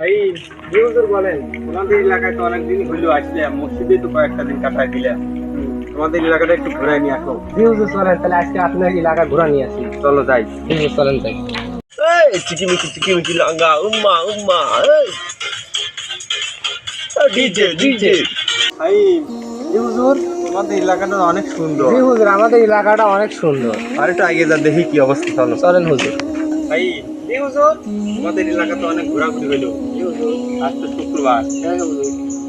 ভাই হুজুর বলেন এলাকায় তো অনেক দিন হইল আসলে মসজিদে তো কয়েকটা দিন কাটাই দিলে। তোমাদের এলাকাটা একটু নিয়ে আসো। জি হুজুর চলেন তাহলে আজকে আপনার এলাকা ঘোরা নিয়ে আসি। চলো যাই। জি হুজুর চলেন তাই এই চিকিমিকি চিকিমিকি লাঙ্গা উম্মা উম্মা ডিজে ডিজে ভাই হুজুর তোমাদের এলাকাটা অনেক সুন্দর। জি হুজুর আমাদের এলাকাটা অনেক সুন্দর। আর একটু আগে যা দেখি কি অবস্থা চলো। চলেন হুজুর। ভাই তোমাদের এলাকা তো অনেক ঘোরাঘুরি হইল। আজ তো শুক্রবার।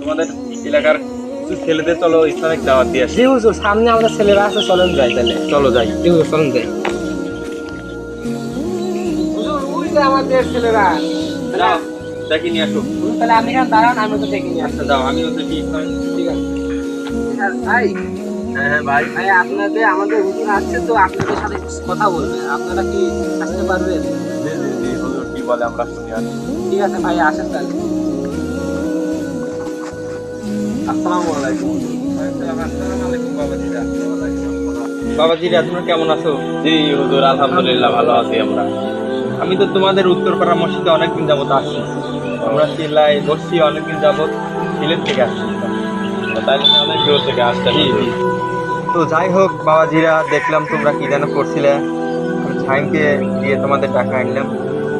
তোমাদের এলাকার কিছু ছেলেদের চলো ইসলামিক দাওয়াত দিয়ে আসি। হুজুর সামনে আমাদের ছেলেরা আছে চলেন যাই তাহলে। চলো যাই। জি হুজুর চলেন যাই। হুজুর ওই যে আমাদের ছেলেরা। দেখি নিয়ে আসো। তাহলে আপনি এখানে দাঁড়ান আমি তো দেখে নিয়ে আসছি আচ্ছা যাও আমি হচ্ছে ঠিক আছে। হ্যাঁ, ভাই। হ্যাঁ হ্যাঁ ভাই। ভাই আপনাদের আমাদের হুজুর আসছে তো আপনাদের সাথে কথা বলবে। আপনারা কি আসতে পারবেন? হুজুর কি বলে আমরা শুনি ঠিক আছে ভাই আসেন তাহলে। আসসালামু আলাইকুম। বাবাজিরা তোমরা কেমন আছো? জি হুজুর আলহামদুলিল্লাহ ভালো আছি আমরা। আমি তো তোমাদের উত্তরপাড়া মসজিদে অনেকদিন যাবত আসছি। আমরা চিল্লাই বসছি অনেকদিন যাবত সিলেট থেকে আসছি। তাইলে তো অনেক দূর থেকে জি। তো যাই হোক বাবাজিরা দেখলাম তোমরা কি যেন করছিলে। ছাইমকে দিয়ে তোমাদের টাকা আনলাম।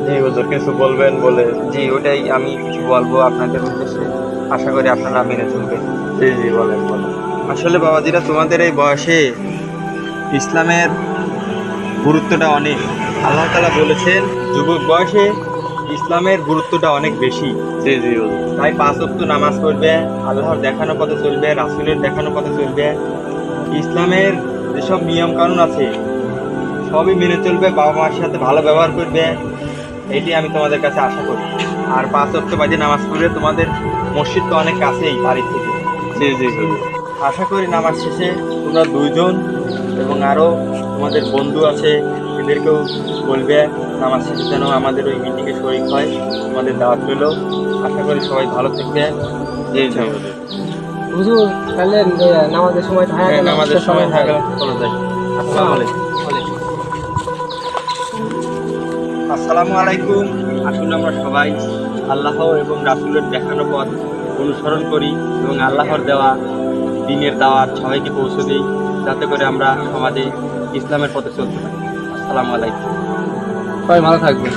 জি হুজুর কিছু বলবেন বলে। জি ওটাই আমি কিছু বলব আপনাদের উদ্দেশ্যে। আশা করি আপনারা মেনে চলবেন। জি জি বলেন বলেন। আসলে বাবাজিরা তোমাদের এই বয়সে ইসলামের গুরুত্বটা অনেক। আল্লাহ তালা বলেছেন যুবক বয়সে ইসলামের গুরুত্বটা অনেক বেশি। জি জি তাই পাঁচ ওয়াক্ত নামাজ পড়বে আল্লাহর দেখানো পথে চলবে রাসুলের দেখানো পথে চলবে। ইসলামের যেসব নিয়ম কানুন আছে সবই মেনে চলবে বাবা মার সাথে ভালো ব্যবহার করবে এটি আমি তোমাদের কাছে আশা করি। আর পাঁচ ওয়াক্ত বাজে নামাজ পড়বে তোমাদের মসজিদ তো অনেক কাছেই বাড়ি থেকে। জি জি আশা করি নামাজ শেষে তোমরা দুইজন এবং আরও তোমাদের বন্ধু আছে এদেরকেও বলবে নামাজ শেষে যেন আমাদের ওই মিটিংয়ে শরিক হয় তোমাদের দাওয়াত রইল আশা করি সবাই ভালো থাকবে। জি জি হুজুর তাহলে নামাজের সময় তো হয়ে গেল, আমাদের সময় হয়ে গেল হয়। চলো যাই। আসসালামু আলাইকুম। আসসালামু আলাইকুম। আসুন আমরা সবাই আল্লাহ এবং রাসুলের দেখানো পথ অনুসরণ করি এবং আল্লাহর দেওয়া দিনের দাওয়াত সবাইকে পৌঁছে দিই, যাতে করে আমরা সমাজে ইসলামের পথে চলতে পারি। আসসালামু আলাইকুম। সবাই ভালো থাকবেন।